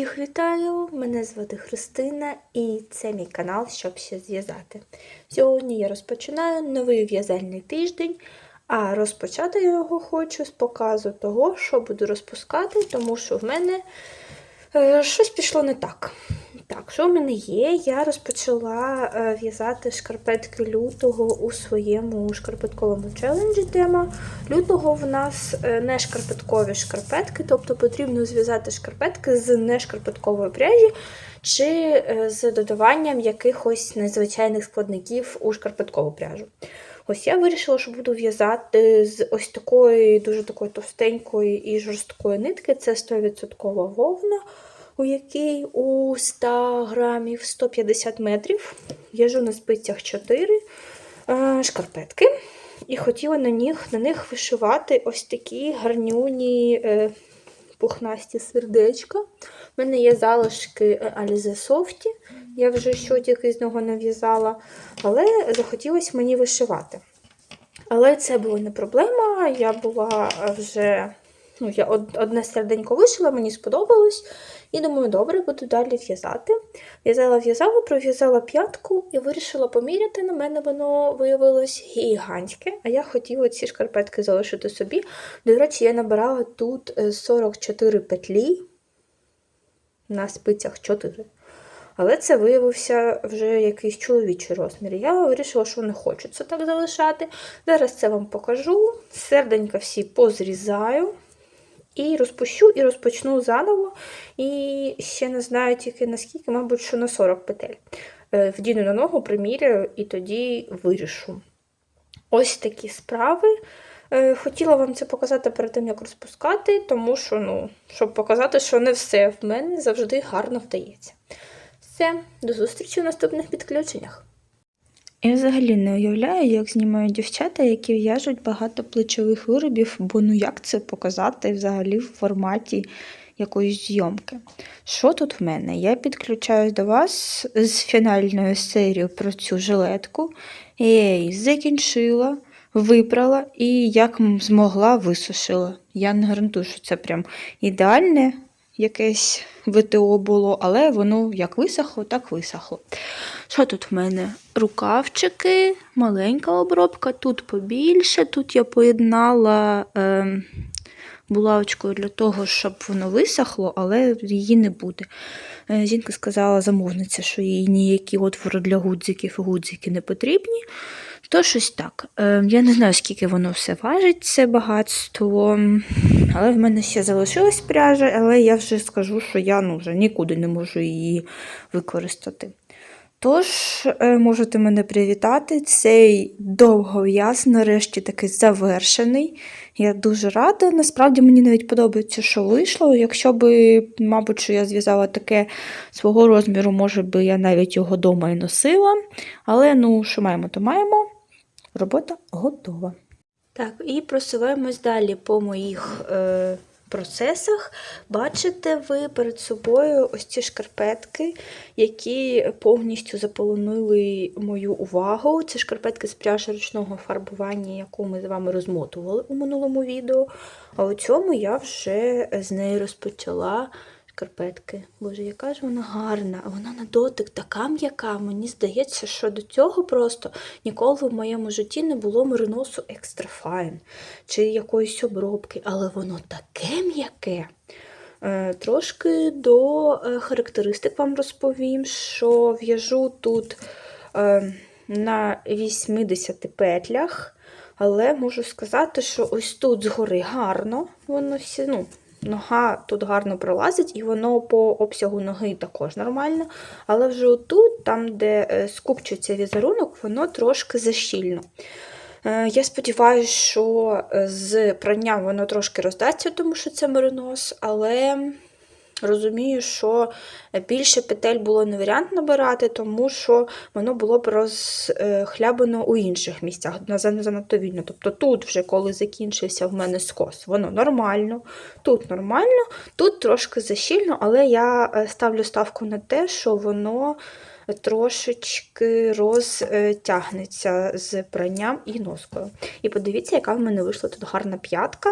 Всіх вітаю! Мене звати Христина і це мій канал, щоб ще зв'язати. Сьогодні я розпочинаю новий в'язальний тиждень, а розпочати я його хочу з показу того, що буду розпускати, тому що в мене е, щось пішло не так. Так, що в мене є? Я розпочала е, в'язати шкарпетки лютого у своєму шкарпетковому челенджі. Тема лютого в нас е, не шкарпеткові шкарпетки, тобто потрібно зв'язати шкарпетки з нешкарпеткової пряжі чи е, з додаванням якихось незвичайних складників у шкарпеткову пряжу. Ось я вирішила, що буду в'язати з ось такої дуже такої товстенької і жорсткої нитки. Це 100% вовна у якій у 100 грамів 150 метрів. В'яжу на спицях 4 е, шкарпетки. І хотіла на них на них вишивати ось такі гарнюні е, пухнасті сердечка. У мене є залишки Alize Softy, я вже щось з нього нав'язала, але захотілося мені вишивати. Але це була не проблема. Я була вже ну, я одне серденько вишила, мені сподобалось. І думаю, добре, буду далі в'язати. В'язала, в'язала, пров'язала п'ятку і вирішила поміряти. На мене воно виявилось гігантське, а я хотіла ці шкарпетки залишити собі. До речі, я набирала тут 44 петлі на спицях 4. Але це виявився вже якийсь чоловічий розмір. Я вирішила, що не хочу це так залишати. Зараз це вам покажу. Серденька всі позрізаю. І розпущу, і розпочну заново. І ще не знаю тільки наскільки, мабуть, що на 40 петель. Е, вдіну на ногу, приміряю і тоді вирішу. Ось такі справи. Е, хотіла вам це показати перед тим, як розпускати, тому що, ну, щоб показати, що не все в мене завжди гарно вдається. Все, до зустрічі в наступних підключеннях. Я взагалі не уявляю, як знімають дівчата, які в'яжуть багато плечових виробів, бо ну як це показати взагалі в форматі якоїсь зйомки. Що тут в мене? Я підключаюсь до вас з фінальною серією про цю жилетку. Я її закінчила, випрала і як змогла висушила. Я не гарантую, що це прям ідеальне якесь ВТО було, але воно як висохло, так висохло. Що тут в мене? Рукавчики, маленька обробка, тут побільше. Тут я поєднала е, булавочкою для того, щоб воно висохло, але її не буде. Е, жінка сказала замовниця, що їй ніякі отвори для гудзиків і гудзики не потрібні. То щось так. Е, я не знаю, скільки воно все важить, це багатство. Але в мене ще залишилась пряжа, але я вже скажу, що я ну, вже нікуди не можу її використати. Тож, е, можете мене привітати. Цей довгов'яз, нарешті таки завершений. Я дуже рада. Насправді мені навіть подобається, що вийшло. Якщо би, мабуть, що я зв'язала таке свого розміру, може би я навіть його вдома і носила. Але ну, що маємо, то маємо. Робота готова. Так, і просуваємось далі по моїх е, процесах. Бачите ви перед собою ось ці шкарпетки, які повністю заполонили мою увагу. Це шкарпетки з пряжі ручного фарбування, яку ми з вами розмотували у минулому відео. А у цьому я вже з нею розпочала шкарпетки. Боже, яка ж вона гарна, а вона на дотик така м'яка. Мені здається, що до цього просто ніколи в моєму житті не було мериносу Extra Fine чи якоїсь обробки, але воно таке м'яке. Е, Трошки до е, характеристик вам розповім, що в'яжу тут е, на 80 петлях, але можу сказати, що ось тут згори гарно, воно всі, ну, Нога тут гарно пролазить, і воно по обсягу ноги також нормально. Але вже отут, там, де е, скупчується візерунок, воно трошки защільно. Е, я сподіваюся, що з пранням воно трошки роздасться, тому що це меринос, але розумію, що більше петель було не варіант набирати, тому що воно було б розхлябано у інших місцях, занадто вільно. Тобто тут, вже коли закінчився в мене скос, воно нормально, тут нормально, тут трошки защільно, але я е, ставлю ставку на те, що воно. Трошечки розтягнеться з пранням і носкою. І подивіться, яка в мене вийшла тут гарна п'ятка.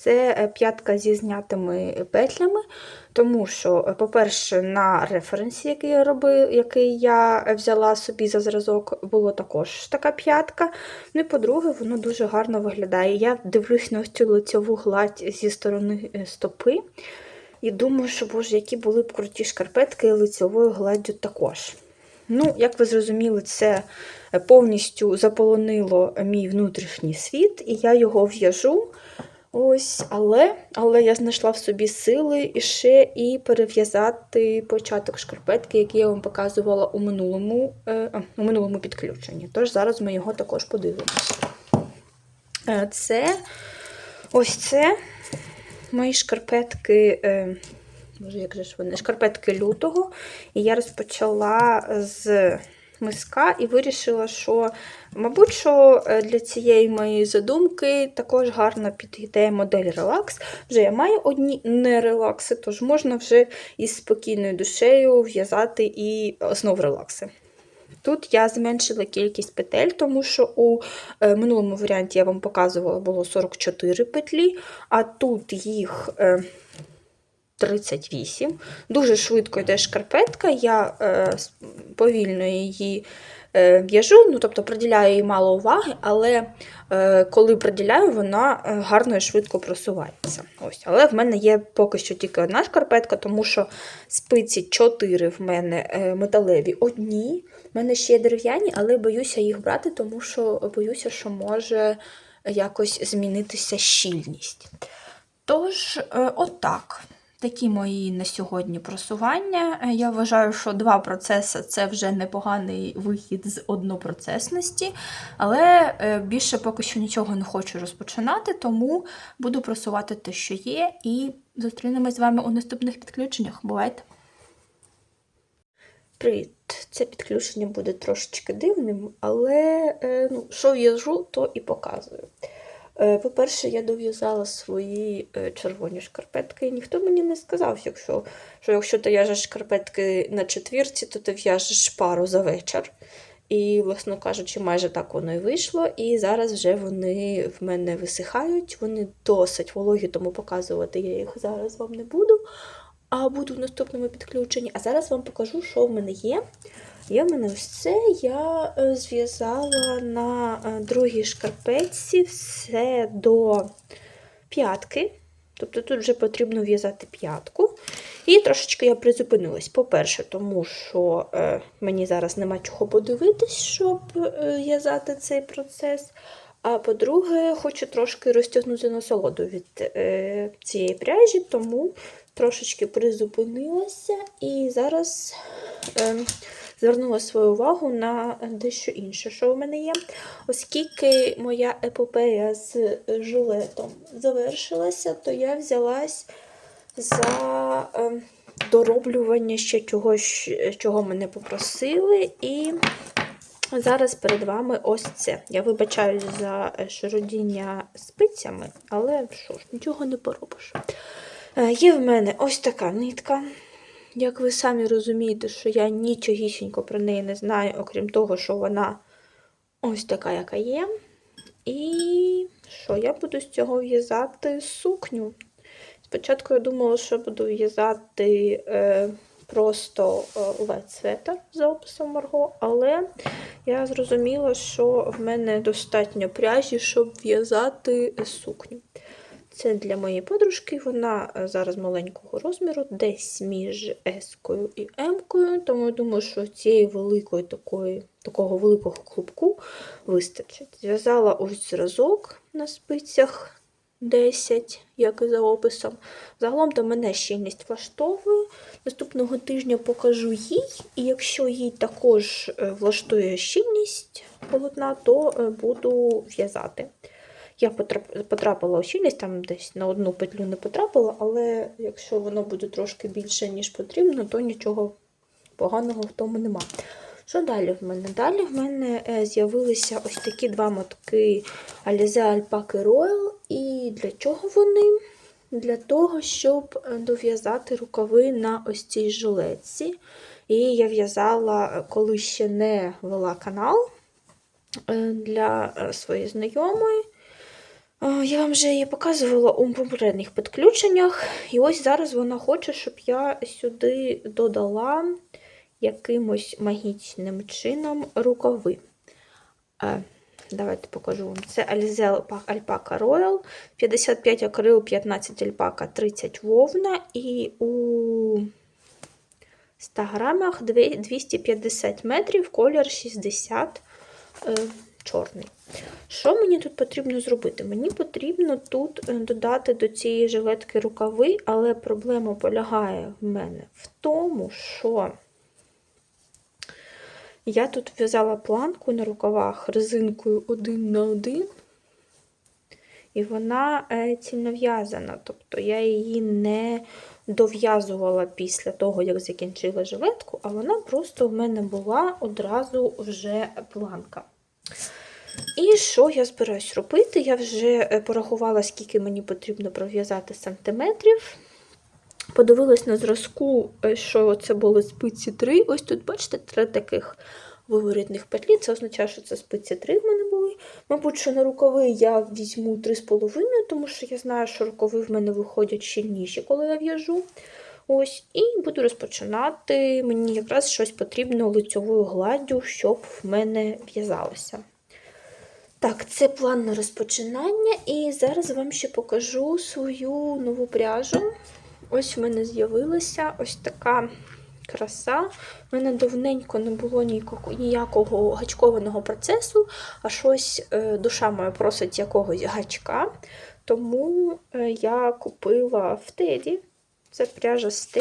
Це е, п'ятка зі знятими петлями, тому що, е, по-перше, на референсі, який я робив, який я взяла собі за зразок, було також така п'ятка. Ну і по-друге, воно дуже гарно виглядає. Я дивлюсь на цю лицьову гладь зі сторони е, стопи. І думаю, що, боже, які були б круті шкарпетки лицьовою гладдю також. Ну, як ви зрозуміли, це повністю заполонило мій внутрішній світ, і я його в'яжу. Ось, але, але я знайшла в собі сили і ще і перев'язати початок шкарпетки, який я вам показувала у минулому, е, а, у минулому підключенні. Тож зараз ми його також подивимося. Е, Це ось це мої шкарпетки. Е, Боже, як же ж вони? Шкарпетки лютого. І я розпочала з миска і вирішила, що, мабуть, що е, для цієї моєї задумки також гарно підійде модель релакс. Вже я маю одні не релакси, тож можна вже із спокійною душею в'язати і основ релакси. Тут я зменшила кількість петель, тому що у е, минулому варіанті я вам показувала було 44 петлі, а тут їх е, 38. Дуже швидко йде шкарпетка, я е, повільно її е, в'яжу, ну, тобто приділяю їй мало уваги, але е, коли приділяю, вона е, гарно і швидко просувається. Ось. Але в мене є поки що тільки одна шкарпетка, тому що спиці 4 в мене е, металеві одні. В мене ще є дерев'яні, але боюся їх брати, тому що боюся, що може якось змінитися щільність. Тож, е, отак. Такі мої на сьогодні просування. Е, Я вважаю, що два процеси це вже непоганий вихід з однопроцесності, але е, більше поки що нічого не хочу розпочинати, тому буду просувати те, що є, і зустрінемось з вами у наступних підключеннях. Бувайте! Привіт! Це підключення буде трошечки дивним, але е, ну, що в'яжу, то і показую. Е, По-перше, я дов'язала свої е, червоні шкарпетки, і ніхто мені не сказав, якщо, що якщо ти в'яжеш шкарпетки на четвірці, то ти в'яжеш пару за вечір. І, власно кажучи, майже так воно і вийшло. І зараз вже вони в мене висихають, вони досить вологі, тому показувати я їх зараз вам не буду. А буду в наступному підключенні. А зараз вам покажу, що в мене є. Є в мене ось це. Я е, зв'язала на е, другій шкарпетці все до п'ятки. Тобто тут вже потрібно в'язати п'ятку. І трошечки я призупинилась. По-перше, тому що е, мені зараз нема чого подивитись, щоб е, в'язати цей процес. А по-друге, хочу трошки розтягнути насолоду від е, цієї пряжі, тому трошечки призупинилася і зараз е, звернула свою увагу на дещо інше, що в мене є. Оскільки моя епопея з жилетом завершилася, то я взялась за е, дороблювання ще чогось, чого мене попросили. І зараз перед вами ось це. Я вибачаюсь за широдіння спицями, але що ж, нічого не поробиш. Е, Є в мене ось така нитка. Як ви самі розумієте, що я нічогісінько про неї не знаю, окрім того, що вона ось така, яка є. І що я буду з цього в'язати сукню. Спочатку я думала, що буду в'язати е, просто е, лайт-светер за описом Марго, але я зрозуміла, що в мене достатньо пряжі, щоб в'язати сукню. Це для моєї подружки, вона е, зараз маленького розміру, десь між S-кою і М-кою, тому я думаю, що цієї великої такої, такого великого клубку вистачить. Зв'язала ось зразок на спицях 10, як і за описом. Загалом до мене щільність влаштовує. Наступного тижня покажу їй, і якщо їй також е, влаштує щільність полотна, то е, буду в'язати. Я потрапила у щільність, там десь на одну петлю не потрапила, але якщо воно буде трошки більше, ніж потрібно, то нічого поганого в тому нема. Що далі в мене? Далі в мене е, з'явилися ось такі два мотки Alize Alpaca Royal. І для чого вони? Для того, щоб е, дов'язати рукави на ось цій жилетці. І я в'язала, е, коли ще не вела канал для своєї знайомої. Я вам вже її показувала у попередніх підключеннях, і ось зараз вона хоче, щоб я сюди додала якимось магічним чином рукави. Давайте покажу вам. Це Alize Alpaca Royal, 55 акрил, 15 альпака, 30 вовна. І у 100 грамах 250 метрів, колір 60 е, чорний. Що мені тут потрібно зробити? Мені потрібно тут е, додати до цієї жилетки рукави, але проблема полягає в мене в тому, що я тут в'язала планку на рукавах резинкою один на один, і вона е, цільнов'язана. Тобто я її не дов'язувала після того, як закінчила жилетку, а вона просто в мене була одразу вже планка. І що я збираюсь робити? Я вже е, порахувала, скільки мені потрібно пров'язати сантиметрів. Подивилась на зразку, е, що це були спиці 3. Ось тут, бачите, три таких виворітних петлі. Це означає, що це спиці 3 в мене були. Мабуть, що на рукави я візьму 3,5, тому що я знаю, що рукави в мене виходять щільніші, коли я в'яжу. Ось, і буду розпочинати. Мені якраз щось потрібно лицьовою гладдю, щоб в мене в'язалося. Так, це план на розпочинання, і зараз вам ще покажу свою нову пряжу. Ось в мене з'явилася ось така краса. У мене давненько не було ніякого, гачкованого процесу, а щось е, душа моя просить якогось гачка. Тому е, я купила в Теді. Це пряжа з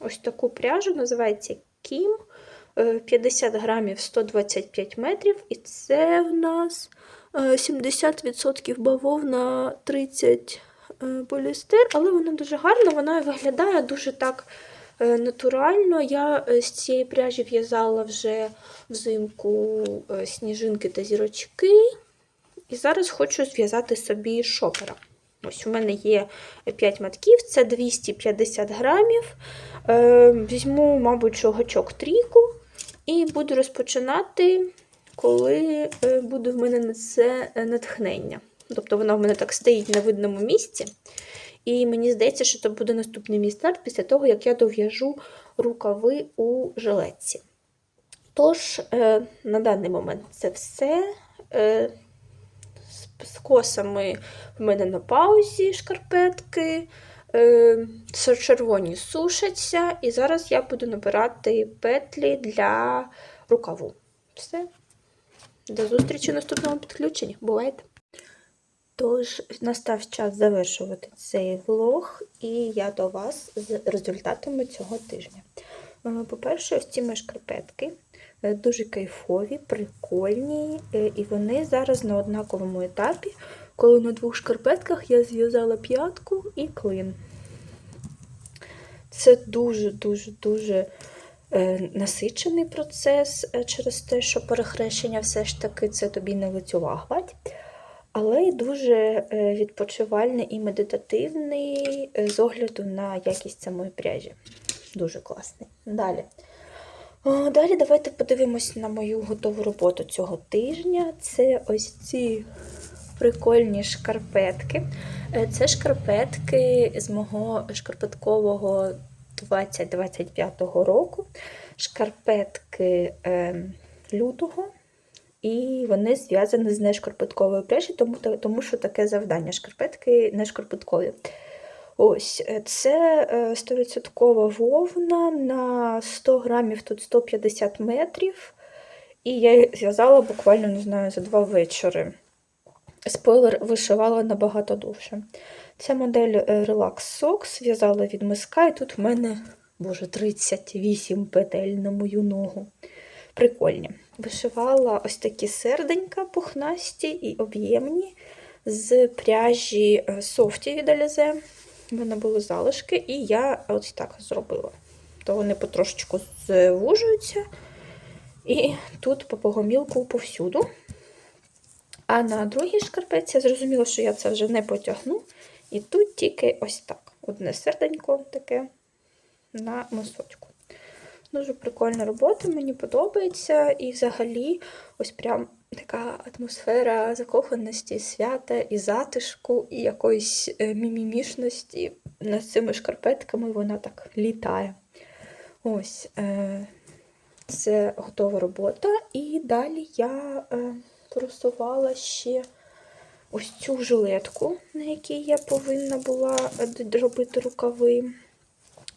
Ось таку пряжу називається Кім. Е, 50 грамів 125 метрів, і це в нас е, 70% бавовна 30 е, поліестер, але вона дуже гарна, вона виглядає дуже так е, натурально. Я е, з цієї пряжі в'язала вже взимку е, сніжинки та зірочки. І зараз хочу зв'язати собі шопера. Ось у мене є 5 матків, це 250 грамів. Е, Візьму, мабуть, що гачок трійку. І буду розпочинати, коли е, буде в мене на це е, натхнення. Тобто воно в мене так стоїть на видному місці. І мені здається, що це буде наступний мій старт після того, як я дов'яжу рукави у жилетці. Тож, на даний момент це все. З- косами в мене на паузі шкарпетки. Е, червоні сушаться, і зараз я буду набирати петлі для рукаву. Все. До зустрічі в наступному підключенні. Бувайте! Тож, настав час завершувати цей влог, і я до вас з результатами цього тижня. Е, По-перше, ось ці мої шкарпетки дуже кайфові, прикольні, е, і вони зараз на однаковому етапі, коли на двох шкарпетках я зв'язала п'ятку і клин. Це дуже-дуже-дуже е, насичений процес е, через те, що перехрещення все ж таки це тобі не лицьова гладь, але й дуже е, відпочивальний і медитативний е, з огляду на якість самої пряжі. Дуже класний. Далі. Далі давайте подивимось на мою готову роботу цього тижня. Це ось ці прикольні шкарпетки. Е, Це шкарпетки з мого шкарпеткового 2025 року. Шкарпетки е, лютого. І вони зв'язані з нешкарпетковою пряжі, тому, тому що таке завдання. Шкарпетки не шкарпеткові. Ось, е, це е, 100% вовна на 100 грамів, тут 150 метрів. І я їх зв'язала буквально, не знаю, за два вечори. Спойлер вишивала набагато довше. Це модель е, Relax Socks, в'язала від миска, і тут в мене, боже, 38 петель на мою ногу. Прикольні. Вишивала ось такі серденька пухнасті і об'ємні з пряжі софті від Alize. У мене були залишки, і я ось так зробила. То вони потрошечку звужуються. І тут по погомілку повсюду. А на другій шкарпетці я зрозуміла, що я це вже не потягну. І тут тільки ось так. Одне серденько таке на мисочку. Дуже прикольна робота, мені подобається. І взагалі, ось прям така атмосфера закоханості, свята і затишку, і якоїсь е, мімімішності над цими шкарпетками вона так літає. Ось е, це готова робота. І далі я е, просувала ще ось цю жилетку, на якій я повинна була е, д- робити рукави.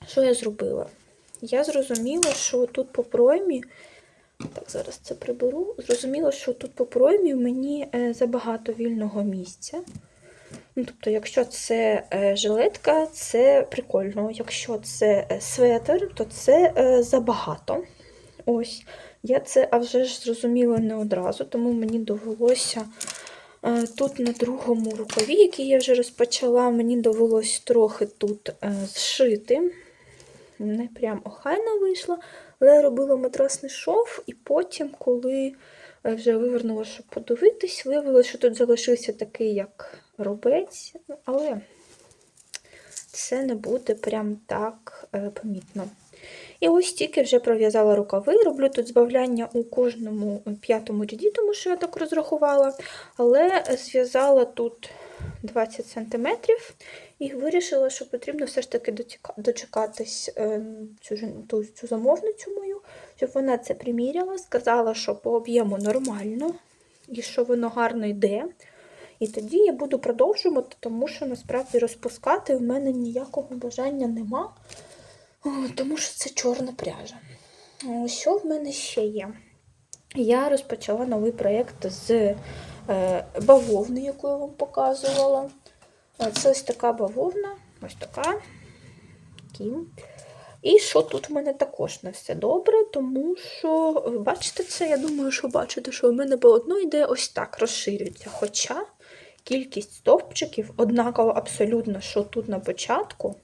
Що я зробила? Я зрозуміла, що тут по проймі, так, зараз це приберу. Зрозуміла, що тут по проймі мені е, забагато вільного місця. Ну, тобто, якщо це е, жилетка, це прикольно. Якщо це е, светр, то це забагато. Ось, я це а вже ж зрозуміла не одразу, тому мені довелося тут на другому рукаві, який я вже розпочала, мені довелось трохи тут зшити. Не прям охайно вийшло, але робила матрасний шов, і потім, коли е, вже вивернула, щоб подивитись, виявилося, що тут залишився такий, як робець, Ну, але це не буде прям так е, помітно. І ось тільки вже пров'язала рукави, роблю тут збавляння у кожному п'ятому ряді, тому що я так розрахувала, але зв'язала тут 20 см і вирішила, що потрібно все ж таки дочекатись е, цю, ту, цю замовницю мою, щоб вона це приміряла, сказала, що по об'єму нормально і що воно гарно йде. І тоді я буду продовжувати, тому що насправді розпускати в мене ніякого бажання нема, тому що це чорна пряжа. Що в мене ще є? Я розпочала новий проєкт з бавовни, яку я вам показувала. Е, Це ось така бавовна, ось така. І що тут в мене також не все добре, тому що, бачите це, я думаю, що бачите, що в мене полотно йде ось так, розширюється. Хоча кількість стовпчиків однакова абсолютно, що тут на початку,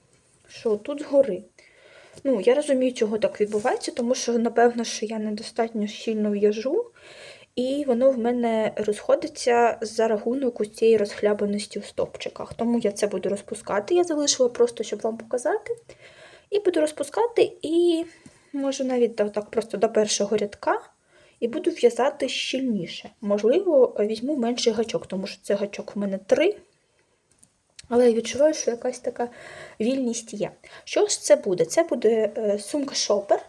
що тут згори. Ну, я розумію, чого так відбувається, тому що, напевно, що я недостатньо щільно в'яжу, і воно в мене розходиться за рахунок ось цієї розхлябаності в стовпчиках. Тому я це буду розпускати. Я залишила просто, щоб вам показати. І буду розпускати, і можу навіть так просто до першого рядка, і буду в'язати щільніше. Можливо, візьму менший гачок, тому що це гачок в мене 3. Але я відчуваю, що якась така вільність є. Що ж це буде? Це буде е, сумка шопер.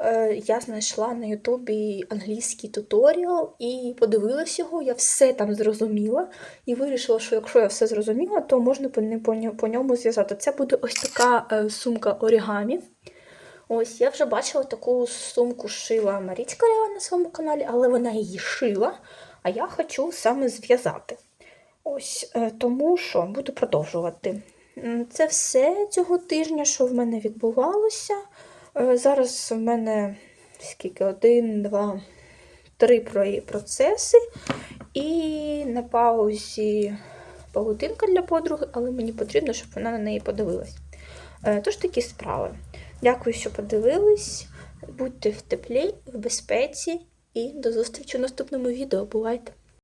Е, я знайшла на Ютубі англійський туторіал і подивилась його, я все там зрозуміла і вирішила, що якщо я все зрозуміла, то можна по, ньому зв'язати. Це буде ось така е, сумка орігамі. Ось я вже бачила таку сумку шила Марічка на своєму каналі, але вона її шила, а я хочу саме зв'язати. Ось е, тому що буду продовжувати. Це все цього тижня, що в мене відбувалося. Е, Зараз в мене скільки? Один, два, три процеси. І на паузі павутинка для подруги, але мені потрібно, щоб вона на неї подивилась. Е, Тож такі справи. Дякую, що подивились. Будьте в теплі, в безпеці і до зустрічі в наступному відео. Бувайте!